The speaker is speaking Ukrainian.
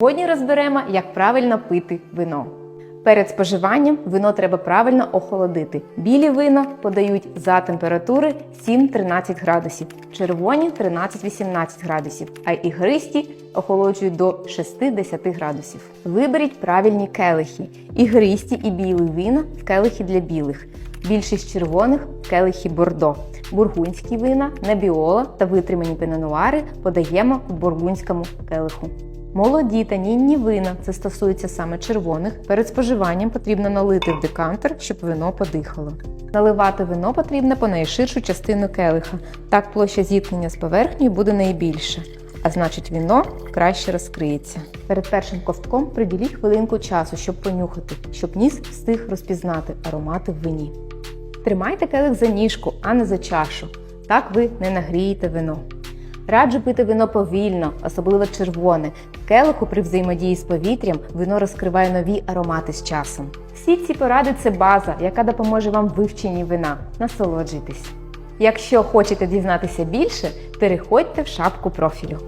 Сьогодні розберемо, як правильно пити вино. Перед споживанням вино треба правильно охолодити. Білі вина подають за температури 7-13 градусів, червоні 13-18 градусів, а ігристі охолоджують до 6-10 градусів. Виберіть правильні келихи. Ігристі і білі вина в келихи для білих. Більшість червоних в келихи бордо. Бургунські вина, небіола та витримані пенануари подаємо в бургунському келиху. Молоді та нінні вина, це стосується саме червоних. Перед споживанням потрібно налити в декантер, щоб вино подихало. Наливати вино потрібно по найширшу частину келиха. Так площа зіткнення з поверхнею буде найбільша, а значить віно краще розкриється. Перед першим ковтком приділіть хвилинку часу, щоб понюхати, щоб ніс встиг розпізнати аромати в вині. Тримайте келих за ніжку, а не за чашу. Так ви не нагрієте вино. Раджу пити вино повільно, особливо червоне. Келиху при взаємодії з повітрям вино розкриває нові аромати з часом. Всі ці поради це база, яка допоможе вам в вивченні вина. Насолоджуйтесь. Якщо хочете дізнатися більше, переходьте в шапку профілю.